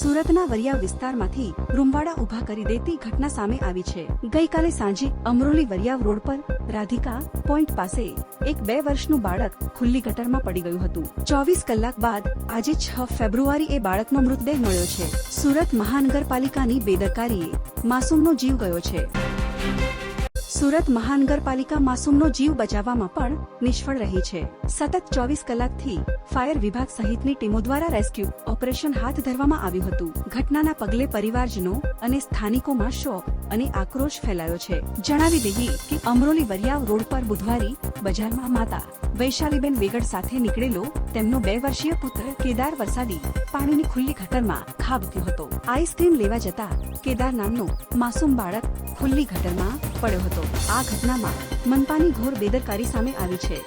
સુરતના વરિયા વિસ્તારમાંથી રૂમવાડા ઊભા કરી દેતી ઘટના સામે આવી છે. ગઈકાલે સાંજે અમરોલી વરિયા રોડ પર રાધિકા પોઈન્ટ પાસે એક બે વર્ષનું બાળક ખુલ્લી ગટરમાં પડી ગયું હતું. ચોવીસ કલાક બાદ આજે છ ફેબ્રુઆરી એ બાળકનો મૃતદેહ મળ્યો છે. સુરત મહાનગરપાલિકાની બેદરકારીએ માસૂમનો જીવ ગયો છે. સુરત મહાનગરપાલિકા માસૂમનો જીવ બચાવવામાં પણ નિષ્ફળ રહી છે. સતત ચોવીસ કલાકથી ફાયર વિભાગ સહિતની ટીમો દ્વારા રેસ્ક્યુ ઓપરેશન હાથ ધરવામાં આવ્યું હતું. ઘટનાના પગલે પરિવારજનો અને સ્થાનિકોમાં શોક અને આક્રોશ ફેલાયો છે. જણાવી દઈએ કે અમરોલી વરિયાવ રોડ પર બુધવારી બજારમાં માતા વૈશાલીબેન વેગડ સાથે નીકળેલો તેમનો બે વર્ષીય પુત્ર કેદાર વરસાદી પાણીની ખુલ્લી ગટરમાં ખાબક્યો હતો. આઈસ્ક્રીમ લેવા જતા કેદાર નામનો માસૂમ બાળક ખુલ્લી ગટરમાં પડ્યો હતો. આ ઘટનામાં મનપાની ઘોર બેદરકારી સામે આવી છે.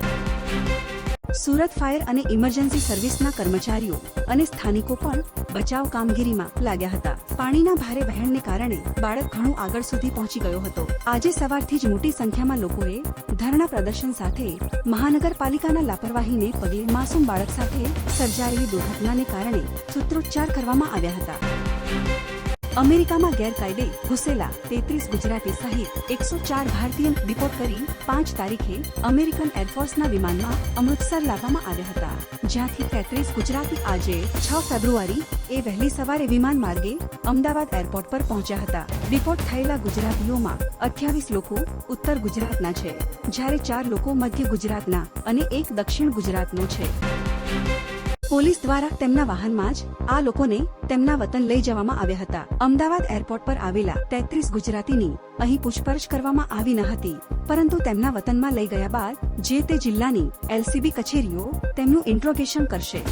સુરત ફાયર અને ઇમરજન્સી સર્વિસના કર્મચારીઓ અને સ્થાનિકો પણ બચાવ કામગીરીમાં લાગ્યા હતા. પાણીના ભારે વહેણને કારણે બાળક ઘણું આગળ સુધી પહોંચી ગયો હતો. આજે સવારથી જ મોટી સંખ્યામાં લોકોએ ધરણા પ્રદર્શન સાથે મહાનગરપાલિકાના લાપરવાહીને પગલે માસૂમ બાળક સાથે સર્જાયેલી દુર્ઘટનાને કારણે સૂત્રોચ્ચાર કરવામાં આવ્યા હતા. અમેરિકામાં ગેરકાયદે ઘૂસેલા તેત્રીસ ગુજરાતી સહિત એકસો ચાર ભારતીય ડિપોર્ટ કરી પાંચ તારીખે અમેરિકન એરફોર્સના વિમાનમાં અમૃતસર લાવવામાં આવ્યા હતા. જ્યાંથી તેત્રીસ ગુજરાતી આજે છ ફેબ્રુઆરી એ વહેલી સવારે વિમાન માર્ગે અમદાવાદ એરપોર્ટ પર પહોંચ્યા હતા. ડિપોર્ટ થયેલા ગુજરાતીઓમાં અઠ્યાવીસ લોકો ઉત્તર ગુજરાતના છે, જ્યારે ચાર લોકો મધ્ય ગુજરાતના અને એક દક્ષિણ ગુજરાતનો છે. પોલીસ દ્વારા તેમના વાહનમાં જ આ લોકોને તેમના વતન લઈ જવામાં આવ્યા હતા. અમદાવાદ એરપોર્ટ પર આવેલા તેત્રીસ ગુજરાતીની અહીં પૂછપરછ કરવામાં આવી ન હતી, પરંતુ તેમના વતનમાં લઈ ગયા બાદ જે તે જિલ્લાની એલસીબી કચેરીઓ તેમનું ઇન્ટ્રોગેશન કરશે.